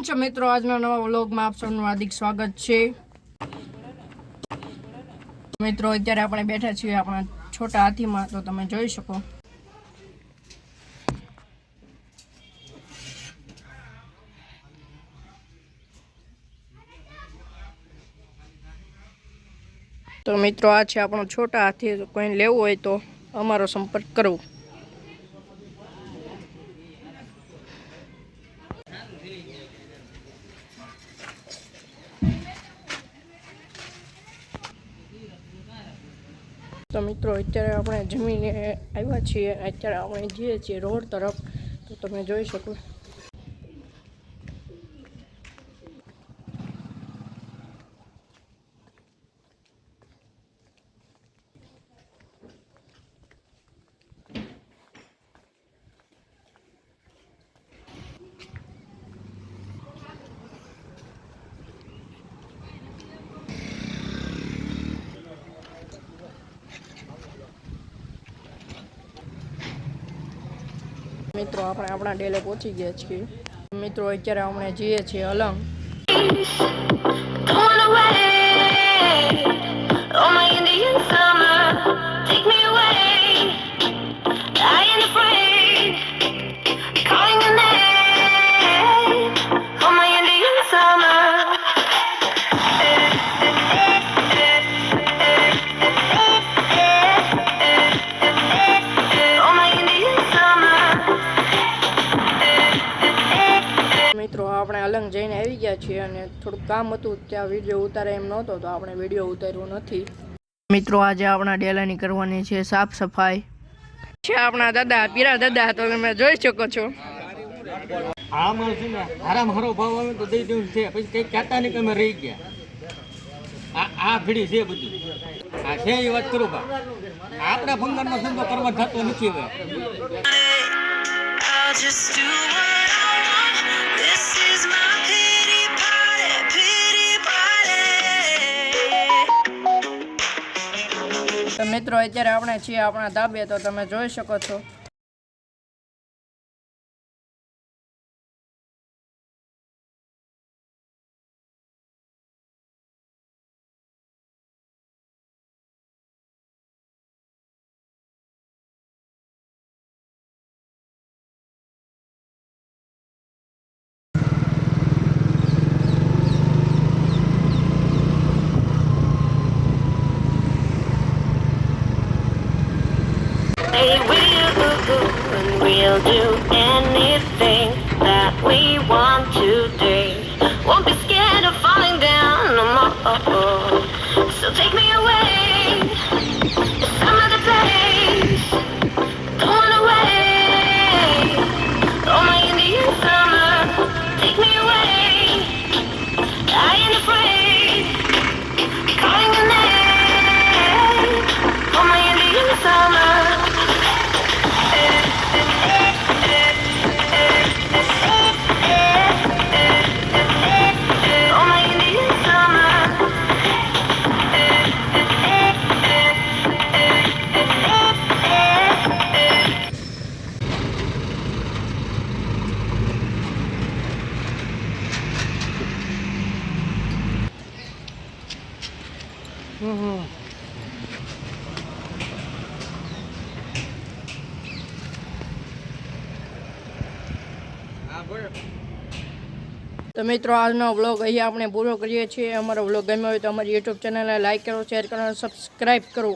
કેમ છો મિત્રો? આજના નવા વ્લોગમાં આપ સૌનું હાર્દિક સ્વાગત છે. મિત્રો, અત્યારે આપણે બેઠા છીએ આપણા છોટા હાથીમાં, તો તમે જોઈ શકો. તો મિત્રો, આ છે આપણો છોટા હાથી. કોઈ લેવું હોય તો અમારો સંપર્ક કરવો. તો મિત્રો, અત્યારે આપણે જમીને આવ્યા છીએ. અત્યારે આપણે જઈએ છીએ રોડ તરફ. તો તમે જોઈ શકો મિત્રો આપણે આપણા ડેલે પહોંચી ગયા છીએ. મિત્રો અત્યારે આપણે જઈએ છીએ અલંગ. મિત્રો જઈને આવી ગયા છીએ અને થોડુંક કામ હતું ત્યાં વીડિયો ઉતારે એમ નહોતો તો આપણે વીડિયો ઉતાર્યો નથી. મિત્રો આજે આપણા ડેલાની કરવાની છે સાફ સફાઈ. છે આપણા દાદા પીરા દાદા તો તમે જોઈ શકો છો. આમાં છે ને હારામ હારો ભાવ આવે તો દઈ દેવું છે. પછી કઈ કહેતા નહીં કે રહી ગયા. આ આ ભીડી છે બધી. આ છે એ વાત કરું બા. આપણા ભંગારનો ધંધો કરવા થતો નથી હવે. I'll just do what તો મિત્રો અત્યારે આપણે છીએ આપણા ધાબે તો તમે જોઈ શકો છો. Hey, we'll, and we'll do anything that we want today. તો મિત્રો, આજનો વ્લોગ અહીંયા આપણે પૂરો કરીએ છીએ. અમારો વ્લોગ ગમ્યો હોય તો અમારી યુટ્યુબ ચેનલને લાઈક કરો શેર કરો સબસ્ક્રાઈબ કરો.